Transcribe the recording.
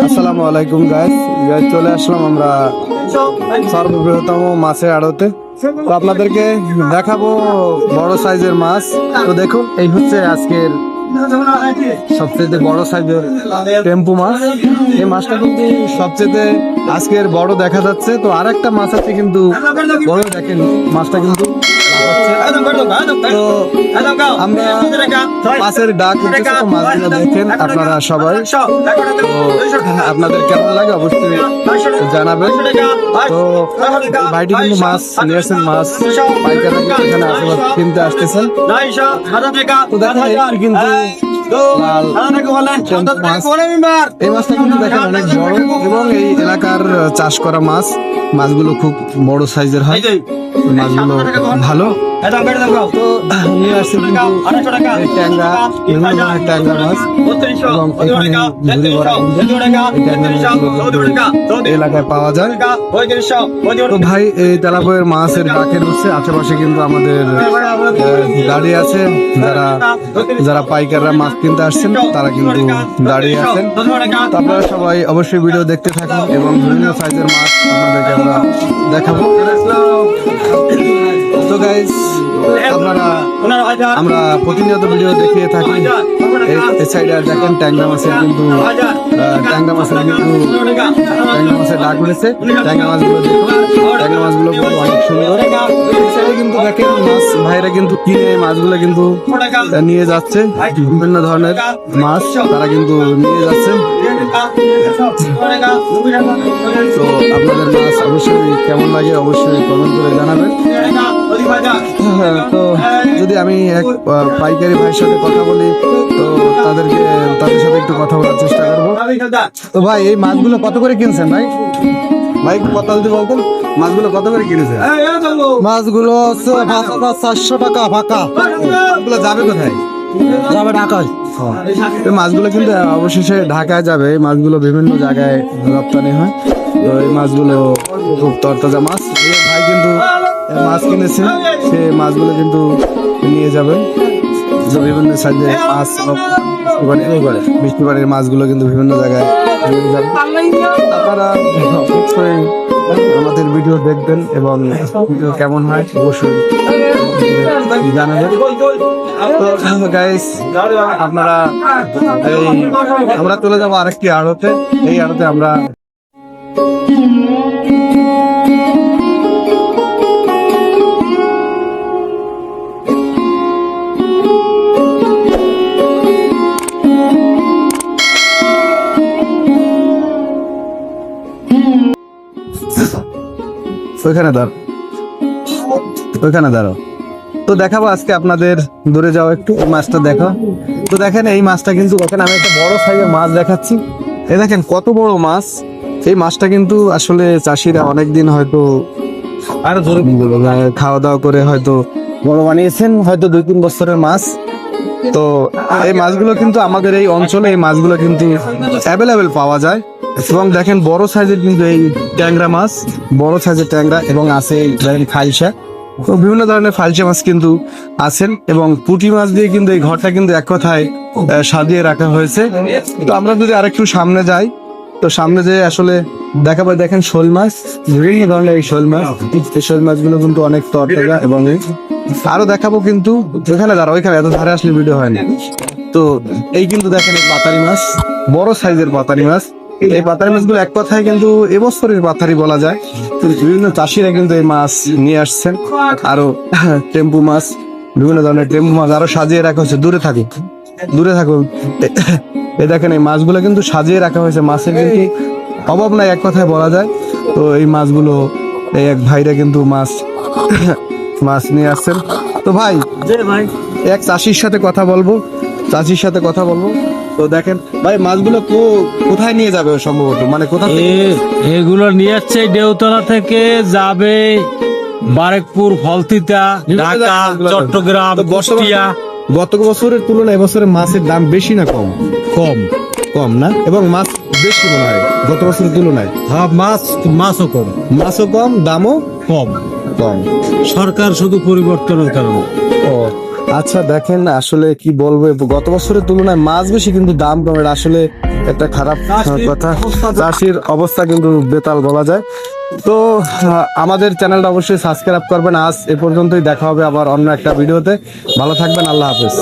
আসসালামু আলাইকুম guys guys চলে আসলাম আমরা সর্ববৃহত্তম মাছের আড়তে। তো আপনাদেরকে দেখাবো বড় সাইজের মাছ। তো দেখুন এই হচ্ছে আজকের সবচেয়ে বড় সাইজের টেম্পু মাছ। এই মাছটা কিন্তু সবচেয়ে আজকের বড় দেখা যাচ্ছে। তো আরেকটা মাছ আছে কিন্তু বড় দেখেন, মাছটা কিন্তু। তো আমরা মাছের ডাক মাছগুলো দেখেন আপনারা সবাই আপনাদের কেমন লাগে অবশ্যই জানাবেন তো ভাইটি কিন্তু মাছ নিয়েছেন মাছ পাইকারি এখানে আশেপাশে কিনতে আসতেছেন তো দেখেন কিন্তু এই মাছটা কিন্তু দেখেন অনেক বড় এবং এই এলাকার চাষ করা মাছ মাছগুলো খুব বড় সাইজের হয়। মাছগুলো ভালো। তো নিয়ে আসছে কিন্তু ট্যাংরা বিভিন্ন ধরনের ট্যাংরা মাছ এবং এখানে ঝুড়ি ভরা কিন্তু এই ট্যাংরা মাছগুলো কিন্তু এলাকায় পাওয়া যায় তো ভাই এই তেলাপয়ের মাছের ডাকের হচ্ছে আশেপাশে কিন্তু আমাদের দাঁড়িয়ে আছে যারা যারা পাইকাররা মাছ কিনতে আসছেন তারা কিন্তু দাঁড়িয়ে আছেন তো আপনারা সবাই অবশ্যই ভিডিও দেখতে থাকুন এবং বিভিন্ন সাইজের মাছ আপনাদেরকে আমরা দেখাবো তো গাইস আপনারা আমরা প্রতিনিয়ত ভিডিও দেখিয়ে থাকি। সাইডে দেখেন ট্যাংরা মাছের কিন্তু ট্যাংরা মাছের কিন্তু ট্যাংরা মাছের ডাক ট্যাংরা মাছগুলো ট্যাংরা মাছগুলো সুন্দর। মাছ ভাইরা কিন্তু কিনে মাছগুলো কিন্তু নিয়ে যাচ্ছে। বিভিন্ন ধরনের মাছ তারা কিন্তু নিয়ে যাচ্ছে। তো আপনাদের মাছ অবশ্যই কেমন লাগে অবশ্যই কমেন্ট করে জানাবেন। হ্যাঁ, তো যদি আমি এক পাইকারি ভাইয়ের সাথে কথা বলি তো ভাই এই মাছগুলো কত করে কিনছেন ভাই? ভাই কথা যদি বলতেন মাছগুলো কত করে কিনেছেন মাছগুলো হচ্ছে চারশো টাকা ফাঁকা। মাছগুলো যাবে কোথায়? যাবে ঢাকায়। এই মাছগুলো কিন্তু অবশেষে ঢাকায় যাবে। এই মাছগুলো বিভিন্ন জায়গায় রপ্তানি হয়। তো এই মাছগুলো খুব তরতাজা মাছ। এই ভাই কিন্তু মাছ কিনেছে। সে মাছগুলো কিন্তু নিয়ে যাবেন বিভিন্ন সাইজের মাছ মিষ্টি বাড়ির মাছগুলো কিন্তু বিভিন্ন জায়গায় আপনারা অবশ্যই আমাদের ভিডিও দেখবেন এবং ভিডিও কেমন হয় অবশ্যই জানাবেন। তো গাইস আপনারা এই আমরা চলে যাব আরেকটি আড়তে। এই আড়তে আমরা ওইখানে দাঁড় ওইখানে দাঁড়াও। তো দেখাবো আজকে আপনাদের দূরে যাও একটু এই মাছটা দেখো। তো দেখেন এই মাছটা কিন্তু দেখেন আমি একটা বড় সাইজের মাছ দেখাচ্ছি। এই দেখেন কত বড় মাছ। এই মাছটা কিন্তু আসলে চাষিরা অনেকদিন হয়তো আর খাওয়া দাওয়া করে হয়তো বড় বানিয়েছেন হয়তো দুই তিন বছরের মাছ। তো এই মাছগুলো কিন্তু আমাদের এই অঞ্চলে এই মাছগুলো কিন্তু অ্যাভেলেবেল পাওয়া যায়। এবং দেখেন বড় সাইজের কিন্তু এই ট্যাংরা মাছ, বড় সাইজের ট্যাংরা এবং আছে দেখেন ফাইলসা তো বিভিন্ন ধরনের ফাইলসা মাছ কিন্তু আছেন এবং পুঁটি মাছ দিয়ে কিন্তু এই ঘরটা কিন্তু এক কথায় সাজিয়ে রাখা হয়েছে। তো আমরা যদি আরেকটু সামনে যাই তো সামনে যে আসলে দেখাবো দেখেন শোল মাছ, বিভিন্ন ধরনের এই শোল মাছ। এই শোল মাছগুলো কিন্তু অনেক তরতাজা এবং আরও দেখাবো কিন্তু ওইখানে দাঁড়া ওইখানে এত ধারে আসলে ভিডিও হয় না তো এই কিন্তু দেখেন এই পাতারি মাছ, বড় সাইজের পাতারি মাছ। এই পাতারি মাছগুলো এক কথায় কিন্তু এবছরের পাতারি বলা যায়। তো বিভিন্ন চাষিরা কিন্তু এই মাছ নিয়ে আসছেন। আরও টেম্পু মাছ, বিভিন্ন ধরনের টেম্পু মাছ আরও সাজিয়ে রাখা হচ্ছে দূরে থাকুক দূরে থাকুক এই দেখেন এই মাছগুলো কিন্তু সাজিয়ে রাখা হয়েছে। মাছের কিন্তু অভাব নাই এক কথায় বলা যায়। তো এই মাছগুলো এই এক ভাইরা কিন্তু মাছ মাছ নিয়ে আসছেন। তো ভাই ভাই। এক চাষির সাথে কথা বলব চাষির সাথে কথা বলব। তো দেখেন ভাই মাছগুলো কো- কোথায় নিয়ে যাবে সম্ভবত? মানে কোথা থেকে? এ- এগুলো নিয়ে যাচ্ছে দেউতলা থেকে যাবে বারেকপুর ফলতিতা ঢাকা চট্টগ্রাম বর্তমান- গত বছরের তুলনায় এবছরে মাছের দাম বেশি না কম? কম কম না? এবং মাছ বেশি মনে হয় গত বছরের তুলনায় হ্যাঁ মাছ মাছও কম। মাছও কম দামও কম। কম। সরকার শুধু পরিবর্তনের কারণে। ও আচ্ছা দেখেন আসলে কি বলব গত বছরের তুলনায় মাছ বেশি কিন্তু দাম কম। এটা আসলে একটা খারাপ কথা। চাষির অবস্থা কিন্তু বেতাল বলা যায়। তো আমাদের চ্যানেলটা অবশ্যই সাবস্ক্রাইব করবেন। আজ এ পর্যন্তই দেখা হবে আবার অন্য একটা ভিডিওতে। ভালো থাকবেন আল্লাহ হাফেজ।